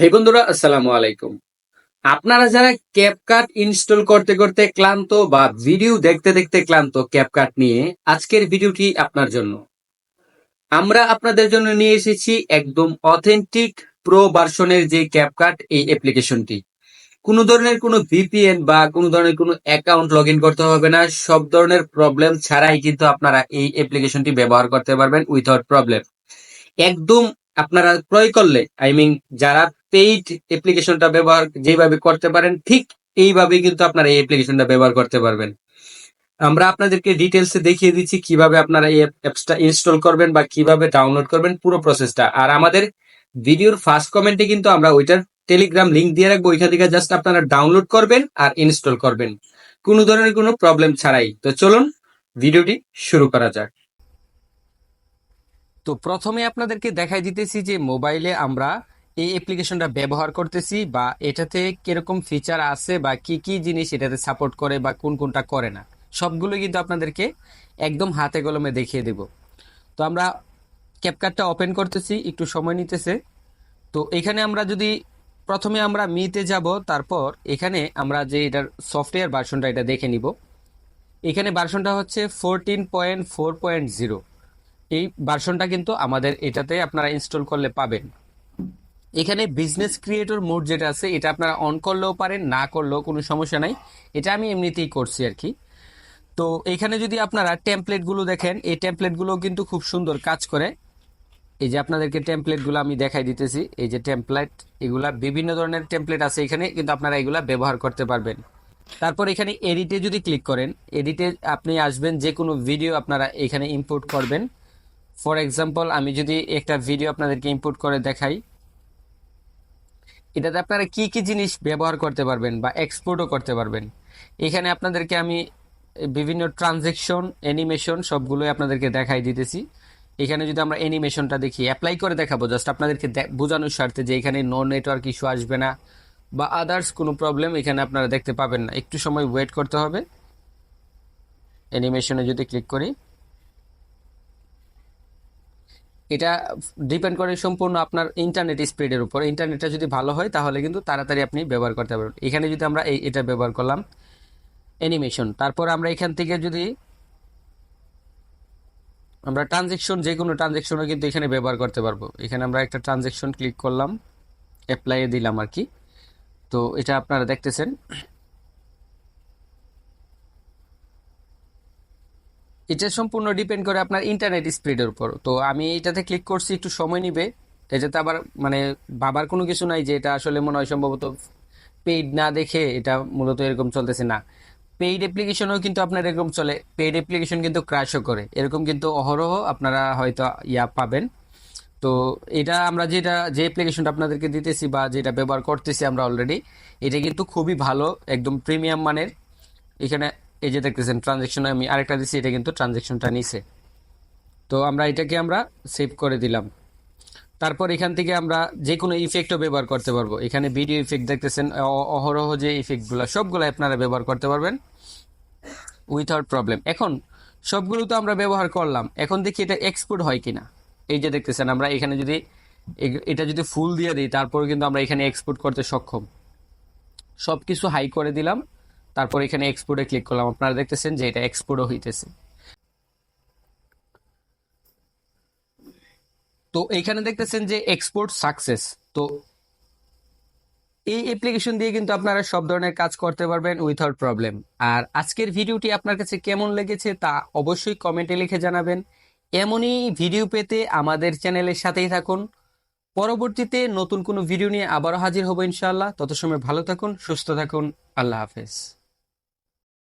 হে বন্ধুরা, আসসালামু আলাইকুম। আপনারা যারা ক্যাপকাট ইনস্টল করতে করতে ক্লান্ত বা ভিডিও দেখতে দেখতে ক্লান্ত ক্যাপকাট নিয়ে, আজকের ভিডিওটি আপনার জন্য। আমরা আপনাদের জন্য নিয়ে এসেছি একদম অথেন্টিক প্রো ভার্সনের যে ক্যাপকাট এই অ্যাপ্লিকেশনটি কোনো ধরনের কোনো ভিপিএন বা কোনো ধরনের কোনো অ্যাকাউন্ট লগ করতে হবে না, সব ধরনের প্রবলেম ছাড়াই কিন্তু আপনারা এই অ্যাপ্লিকেশনটি ব্যবহার করতে পারবেন উইথাউট প্রবলেম একদম আপনারা ক্রয় করলে আই মিন যারা পেইড অ্যাপ্লিকেশনটা ব্যবহার যেভাবে করতে পারেন, ঠিক এইভাবে কিন্তু আপনারা এই অ্যাপ্লিকেশনটা ব্যবহার করতে পারবেন। আমরা আপনাদেরকে ডিটেলসে দেখিয়ে দিচ্ছি কীভাবে আপনারা এই অ্যাপসটা ইনস্টল করবেন বা কীভাবে ডাউনলোড করবেন পুরো প্রসেসটা আর আমাদের ভিডিওর ফার্স্ট কমেন্টে কিন্তু আমরা ওইটার টেলিগ্রাম লিংক দিয়ে রাখব, ওইখান থেকে জাস্ট আপনারা ডাউনলোড করবেন আর ইনস্টল করবেন। কোনো ধরনের কোনো প্রবলেম ছাড়াই। তো চলুন ভিডিওটি শুরু করা যাক। তো প্রথমে আপনাদেরকে দেখাই দিতেছি যে মোবাইলে আমরা এই অ্যাপ্লিকেশনটা ব্যবহার করতেছি বা এটাতে কীরকম ফিচার আছে বা কি কি জিনিস এটাতে সাপোর্ট করে বা কোন, কোনটা করে না, সবগুলো কিন্তু আপনাদেরকে একদম হাতে কলমে দেখিয়ে দেব। তো আমরা ক্যাপকাটটা ওপেন করতেছি, একটু সময় নিতেছে। তো এখানে আমরা যদি প্রথমে আমরা মিতে যাব, তারপর এখানে আমরা যে এটার সফটওয়্যার ভার্সনটা এটা দেখে নিব। এখানে ভার্সনটা হচ্ছে fourteen point four point zero এই ভার্সনটা কিন্তু আমাদের এটাতে আপনারা ইনস্টল করলে পাবেন। এখানে বিজনেস ক্রিয়েটর মোড যেটা আছে, এটা আপনারা অন করলেও পারেন, না করলেও কোনো সমস্যা নাই। এটা আমি এমনিতেই করছি আর কি। তো এখানে যদি আপনারা টেমপ্লেটগুলো দেখেন, এই টেমপ্লেটগুলো কিন্তু খুব সুন্দর কাজ করে। এই যে আপনাদেরকে টেমপ্লেটগুলো আমি দেখাই দিতেছি, এই যে টেমপ্লেট এগুলা বিভিন্ন ধরনের টেমপ্লেট আছে এখানে, কিন্তু আপনারা এগুলা ব্যবহার করতে পারবেন। তারপর এখানে এডিটে যদি ক্লিক করেন এডিটে আপনি আসবেন যে কোনো ভিডিও আপনারা এখানে ইম্পোর্ট করবেন। ফর এক্সাম্পল আমি যদি একটা ভিডিও আপনাদেরকে ইম্পোর্ট করে দেখাই এটাতে আপনারা কি কি জিনিস ব্যবহার করতে পারবেন বা এক্সপোর্টও করতে পারবেন? এখানে আপনাদেরকে আমি বিভিন্ন ট্রানজেকশন অ্যানিমেশন সবগুলোই আপনাদেরকে দেখাই দিতেছি। এখানে যদি আমরা অ্যানিমেশনটা দেখি অ্যাপ্লাই করে দেখাবো। জাস্ট আপনাদেরকে বোঝানোর স্বার্থে যে এখানে নো নেটওয়ার্ক ইস্যু আসবে না বা আদার্স কোনো প্রবলেম এখানে আপনারা দেখতে পাবেন না। একটু সময় ওয়েট করতে হবে। অ্যানিমেশনে যদি ক্লিক করি। এটা ডিপেন্ড করে সম্পূর্ণ আপনার ইন্টারনেট স্পিডের উপর। ইন্টারনেটটা যদি ভালো হয়, তাহলে কিন্তু তাড়াতাড়ি আপনি ব্যবহার করতে পারবেন। এখানে যদি আমরা এই, এটা ব্যবহার করলাম অ্যানিমেশন তারপর আমরা এখান থেকে যদি আমরা ট্রানজেকশন যে কোনো ট্রানজেকশনও কিন্তু এখানে ব্যবহার করতে পারব। এখানে আমরা একটা ট্রানজেকশন ক্লিক করলাম অ্যাপ্লাইয়ে দিলাম আর কি। তো এটা আপনারা দেখতেছেন। এটা সম্পূর্ণ ডিপেন্ড করে আপনার ইন্টারনেট স্পিডের উপর। তো আমি এটাতে ক্লিক করছি, একটু সময় নিবে। এটাতে আবার মানে বাবার কোনো কিছু নাই যে এটা আসলে মনে হয় সম্ভবত পেইড না দেখে এটা মূলত এরকম চলতেছে না। পেইড অ্যাপ্লিকেশনও কিন্তু আপনার এরকম চলে। পেইড অ্যাপ্লিকেশন কিন্তু ক্র্যাশও করে। এরকম কিন্তু অহরহ আপনারা হয়তো ইয়া পাবেন। তো এটা আমরা যেটা, যে অ্যাপ্লিকেশনটা আপনাদেরকে দিতেছি বা যেটা ব্যবহার করতেছি আমরা অলরেডি এটা কিন্তু খুবই ভালো, একদম প্রিমিয়াম মানের। এখানে এই যে দেখতেছেন ট্রানজেকশন আমি আরেকটা দিছি, এটা কিন্তু ট্রানজেকশনটা নিছে। তো আমরা এটাকে আমরা সেভ করে দিলাম। তারপর এখান থেকে আমরা যে কোনো ইফেক্টও ব্যবহার করতে পারব। এখানে ভিডিও ইফেক্ট দেখতেছেন অহরহ যে ইফেক্টগুলো সবগুলো আপনারা ব্যবহার করতে পারবেন উইথাউট প্রবলেম এখন, সবগুলো তো আমরা ব্যবহার করলাম, এখন দেখি এটা এক্সপোর্ট হয় কিনা। এই যে দেখতেছেন, আমরা এখানে যদি এটা যদি ফুল দিয়ে দিই তারপর কিন্তু আমরা এখানে এক্সপোর্ট করতে সক্ষম। সব কিছু হাই করে দিলাম। তারপর এখানে এক্সপোর্টে ক্লিক করলাম। আপনারা দেখতেছেন যে এটা এক্সপোর্টও হইতেছে। তো এইখানে দেখতেছেন যে এক্সপোর্ট সাকসেস তো এই অ্যাপ্লিকেশন দিয়ে কিন্তু আপনারা সব ধরনের কাজ করতে পারবেন উইথাউট প্রবলেম আর আজকের ভিডিওটি আপনার কাছে কেমন লেগেছে তা অবশ্যই কমেন্টে লিখে জানাবেন। এমনই ভিডিও পেতে আমাদের চ্যানেলের সাথেই থাকুন। পরবর্তীতে নতুন কোনো ভিডিও নিয়ে আবারও হাজির হব ইনশাআল্লাহ। তত সময় ভালো থাকুন, সুস্থ থাকুন। আল্লাহ হাফেজ।